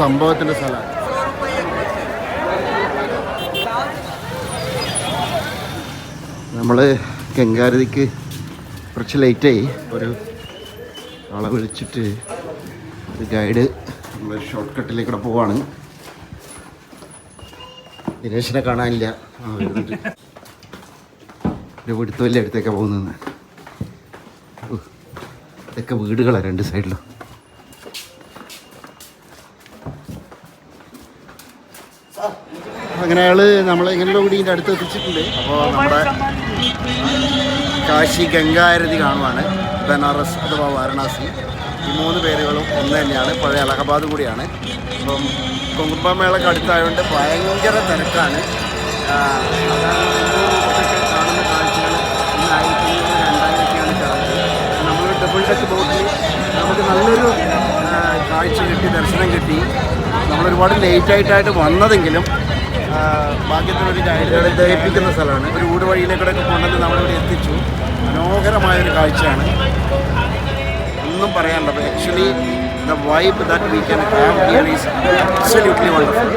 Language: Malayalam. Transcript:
സംഭവത്തിന്റെ സ്ഥലമാണ്. നമ്മൾ ഗംഗാരതിക്ക് കുറച്ച് ലേറ്റായി. ഒരു ആളെ വിളിച്ചിട്ട് ഒരു ഗൈഡ് നമ്മൾ ഷോർട്ട് കട്ടിലേക്കൂടെ പോവാണ്. ദിനേശിനെ കാണാനില്ല. ഒരു വീടുത്ത വലിയ അടുത്തേക്കാണ് പോകുന്നത് ഇതൊക്കെ വീടുകളാണ് രണ്ട് സൈഡിലും. അങ്ങനെ അയാൾ നമ്മളെ ഇങ്ങനെയുള്ള വീടിന്റെ അടുത്ത് എത്തിച്ചിട്ടുണ്ട്. അപ്പോൾ നമ്മുടെ കാശി ഗംഗാരതി കാണുവാണ്. ബനാറസ് അഥവാ വാരണാസി. ഈ മൂന്ന് പേരുകളും ഒന്ന് തന്നെയാണ്. പഴയ അലഹബാദ് കൂടിയാണ്. അപ്പം മേളക്ക് അടുത്തായതുകൊണ്ട് ഭയങ്കര തിരക്കാണ്. നമ്മൾ ഡബിൾ ഡെക്ക് ബോട്ടിൽ നമുക്ക് നല്ലൊരു കാഴ്ച കിട്ടി ദർശനം കിട്ടി. നമ്മളൊരുപാട് ലേറ്റ് ആയിട്ടായിട്ട് വന്നതെങ്കിലും ഭാഗ്യത്തിനൊരു ഗൈഡുകളെ ദഹിപ്പിക്കുന്ന സ്ഥലമാണ്. ഒരു ഊട് വഴിയിലേക്കൂടെയൊക്കെ കൊണ്ടുവന്ന് നമ്മളിവിടെ എത്തിച്ചു. മനോഹരമായൊരു കാഴ്ചയാണ്. ഒന്നും പറയാനുള്ളത് actually the vibe that we can have here is absolutely wonderful